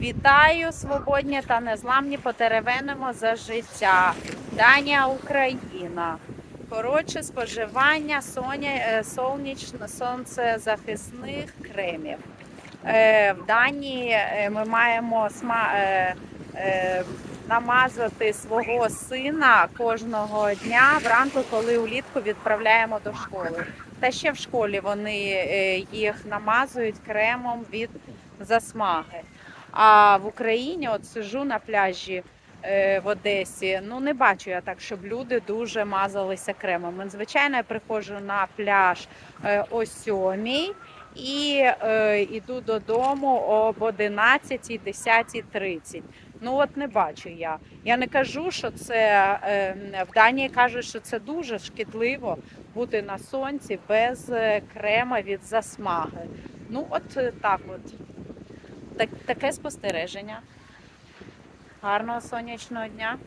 Вітаю, свободні та незламні потеревенимо за життя. Данія Україна. Коротше, споживання соня, е, сонячно сонцезахисних кремів. Е, в Данії е, ми маємо сма, намазати свого сина кожного дня вранку, коли улітку відправляємо до школи. Та ще в школі вони їх намазують кремом від засмаги. А в Україні от сижу на пляжі е, в Одесі. Ну не бачу я так, щоб люди дуже мазалися кремом. Звичайно, я приходжу на пляж е, о сьомій і е, йду додому об 11, 10, 30. Ну от не бачу я. Я не кажу, що це е, в Данії кажуть, що це дуже шкідливо бути на сонці без е, крема від засмаги. Ну, от так от. Так, таке спостереження. Гарного сонячного дня.